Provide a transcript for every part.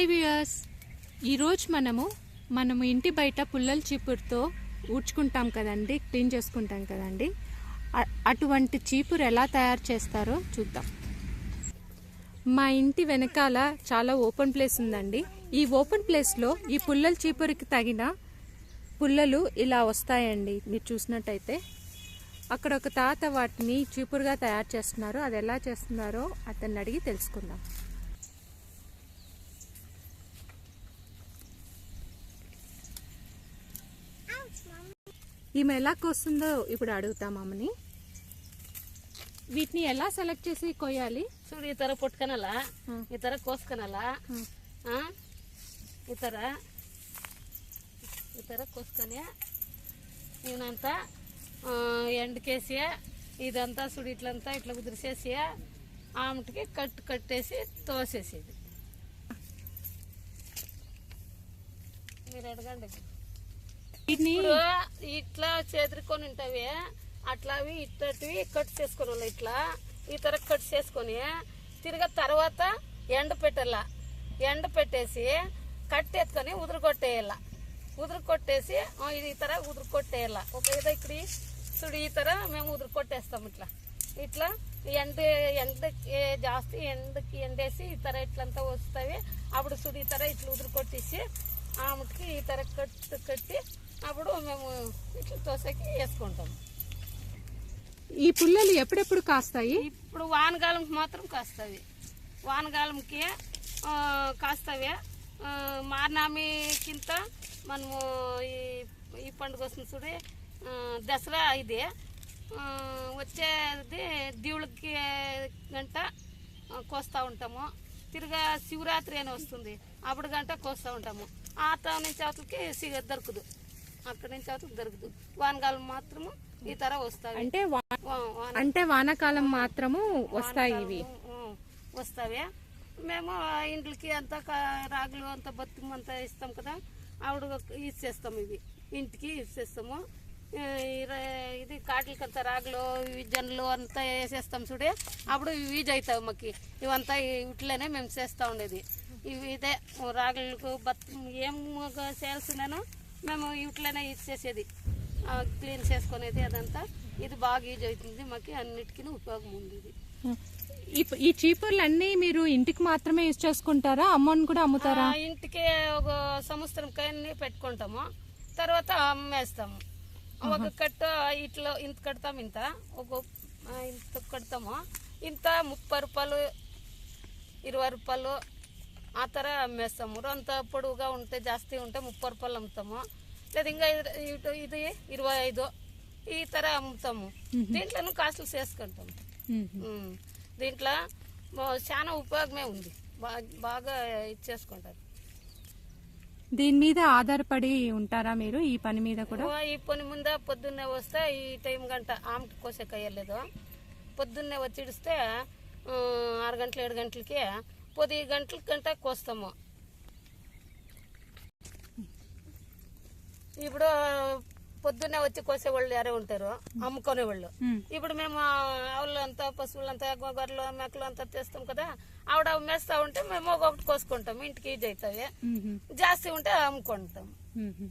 Hi viewers. ఈరోజు మనము మనము ఇంటి బయట పుల్లల చీపురుతో ఊడ్చుకుంటాం కదండి క్లీన్ చేసుకుంటాం కదండి. అటువంటి చీపురు ఎలా తయారు చేస్తారో చూద్దాం. మా ఇంటి వెనకాల చాలా ఓపెన్ ప్లేస్ ఉందండి. ఈ ఓపెన్ ప్లేస్లో ఈ పుల్లల చీపురికి తగిన పుల్లలు ఇలా వస్తాయండి మీరు చూసినట్టయితే. అక్కడ ఒక తాత వాటిని చీపురుగా తయారు చేస్తున్నారు. అది ఎలా చేస్తున్నారో అతన్ని అడిగి తెలుసుకుందాం. ఈమె ఎలా కోస్తుందో ఇప్పుడు అడుగుతాం అమ్మని వీటిని ఎలా సెలెక్ట్ చేసి కొయ్యాలి చూడు ಈ ಥರ ಪುಟ್ಕನಲ್ಲ ಹ್ಮ್. ಈ ಥರ ಕೋಸ್ಕನಲ್ಲ ಹ್ಮ್. ಆ? ಈ ಥರ ಈ ಥರ కోసుకొని ఈయనంతా ఆ, ఎండకేసి ఇదంతా సుడి ఇట్లంతా ఇట్లా కుదిరిసేసి ఆమెటికి కట్టు కట్టేసి తోసేసేది మీరు అడగండి వీటిని ఇప్పుడు ఇట్లా చేదురుకొని ఉంటావి అట్లావి ఇట్టటివి కట్ చేసుకొని ఇట్లా ఈ తర కట్ చేసుకొని తిరగ తర్వాత ఎండ పెట్టాల. ఎండ పెట్టేసి కట్టేసుకొని ఉదురు కొట్టేయాల ఉదురు కొట్టేసి ఆ, ఇది ఈ తర ఉదురు కొట్టేయాల ఒక ఏదో ఇక్కడ చూడు ఈ తర మేము ఉదురు కొట్టేస్తాం ఇట్లా ఇట్లా ఎండ ఎండకి జాస్తి ఎండకి ఎండేసి ఈ తర ఇట్లంతా వస్తాయి. అప్పుడు చూడు ఈ తర ఇట్లా ఉదురు కొట్టేసి ఆమెకి ఈ తర కట్టు కట్టి అప్పుడు మేము ఇట్లా తోసకి వేసుకుంటాం. ఈ పుల్లలు ఎప్పుడెప్పుడు కాస్తాయి? ఇప్పుడు వానకాలంకి మాత్రం కాస్తాయి. వానకాలంకి ఆ, మార్నామికింత మనము ఈ ఈ పండుగ వస్తుంది చూడి దసరా ఇది. వచ్చేది దేవుళ్ళకి గంట కోస్తా ఉంటాము. తిరిగా శివరాత్రి అని వస్తుంది. అప్పుడు గంట కోస్తా ఉంటాము. ఆ తా నుంచి అవతలకి సిగ దొరకదు. అక్కడి నుంచి అవతలకి దొరకదు వానకాలం మాత్రము ఈ తర వస్తాయి. అంటే అంటే వానాకాలం మాత్రము వస్తాయి ఇవి. వస్తావే. మేము ఇంట్లకి అంతా రాగులు అంతా బతుకమ్మ అంతా ఇస్తాం కదా ఆవిడ ఇచ్చేస్తాం ఇవి. ఇంటికి ఇచ్చేస్తాము ఇది కాట్లకి అంతా రాగులు ఇవి జొన్నలు అంతా వేసేస్తాం చూడే. అప్పుడు ఇవి యూజ్ అవుతాయి మాకు. ఇవంతా ఇట్లనే మేము చేస్తూ ఉండేది. ఇవి ఇదే రాగులకు బత్ ఏం చేయాల్సిందేనో మేము ఇట్లనే ఇచ్చేసేది ఆ, క్లీన్ చేసుకునేది అదంతా. ఇది బాగా యూజ్ అవుతుంది మాకు అన్నిటికీ ఉపయోగం ఉంది ఇది ఈ చీపుర్లు అన్నీ మీరు ఇంటికి మాత్రమే యూజ్ చేసుకుంటారా? అమ్మని కూడా అమ్ముతారా? ఇంటికి ఒక సంవత్సరం కన్నీ పెట్టుకుంటాము. తర్వాత అమ్మేస్తాము. ఒక కట్ట ఇట్లా ఇంత కడతాం ఇంత ఒక ఇంత కడతాము. ఇంత ముప్పై రూపాయలు ఇరవై రూపాయలు ఆ తర అమ్మేస్తాము. అంత పొడవుగా ఉంటే జాస్తి ఉంటే ముప్పై రూపాయలు అమ్ముతాము. లేదా ఇంకా ఇది- ఇటు ఇది ఇరవై ఐదు ఈ తర అమ్ముతాము. దీంట్లో కాస్ట్లు చేసుకుంటాము. దీంట్లో చాలా ఉపయోగమే ఉంది. బాగా ఇచ్చేసుకుంటారు. దీని మీద ఆధారపడి ఉంటారా మీరు? ఈ పని మీద కూడా? ఈ పని ముందే పొద్దున్నే వస్తే ఈ టైం గంట ఆమెకి కోసేకి అయ్యలేదు. పొద్దున్నే వచ్చి ఇడిస్తే ఆరు గంటలు ఏడు గంటలకి పది గంటల గంట కోస్తాము. ఇప్పుడు పొద్దున్నే వచ్చి కోసేవాళ్ళు ఎవరే ఉంటారు అమ్ముకునే వాళ్ళు మ్మ్. ఇప్పుడు మేము ఆవులు అంతా పశువులు అంతా గొర్రెలు మేకలు అంతా తెస్తాం కదా ఆవిడ మేస్తా ఉంటే మేము ఒకటి కోసుకుంటాం ఇంటికి యూజ్ అవుతాయి. జాస్తి ఉంటే అమ్ముకుంటాం. మ్మ్.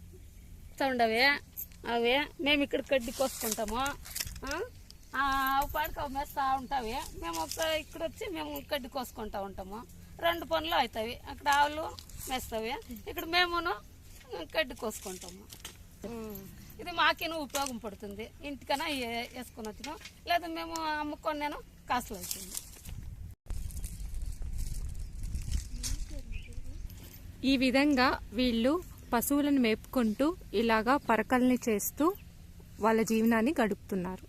ఉండవే అవి? మేము ఇక్కడ కడ్డి కోసుకుంటాము. అవి పాడికి అవి ఉంటావి. మేము ఒక- ఇక్కడ వచ్చి మేము కడ్డి కోసుకుంటూ ఉంటాము. రెండు పనులు అవుతాయి. అక్కడ ఆవులు మేస్తావి. ఇక్కడ మేమును గడ్డి కోసుకుంటాము. ఇది మాకేను ఉపయోగం పడుతుంది. ఇంటికైనా వేసుకొని వచ్చినాం లేదా మేము అమ్ముకొని నేను కాసులు అవుతుంది ఈ విధంగా వీళ్ళు పశువులను మేపుకుంటూ ఇలాగా పరకల్ని చేస్తూ వాళ్ళ జీవనాన్ని గడుపుతున్నారు.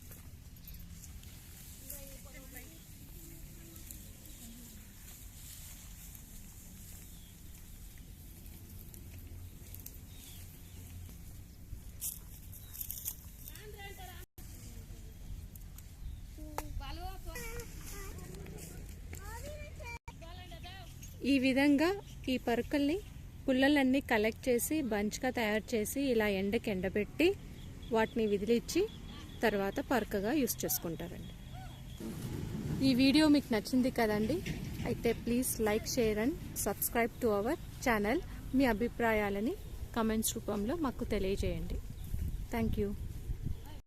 ఈ విధంగా ఈ పరుకల్ని పుల్లలన్నీ కలెక్ట్ చేసి బంచ్గా తయారు చేసి ఇలా ఎండకి ఎండబెట్టి వాటిని విదిలిచ్చి తర్వాత పరకగా యూస్ చేసుకుంటారండి. ఈ వీడియో మీకు నచ్చింది కదండి? అయితే please like share and subscribe to our channel మీ అభిప్రాయాలని కమెంట్స్ రూపంలో మాకు తెలియజేయండి. Thank you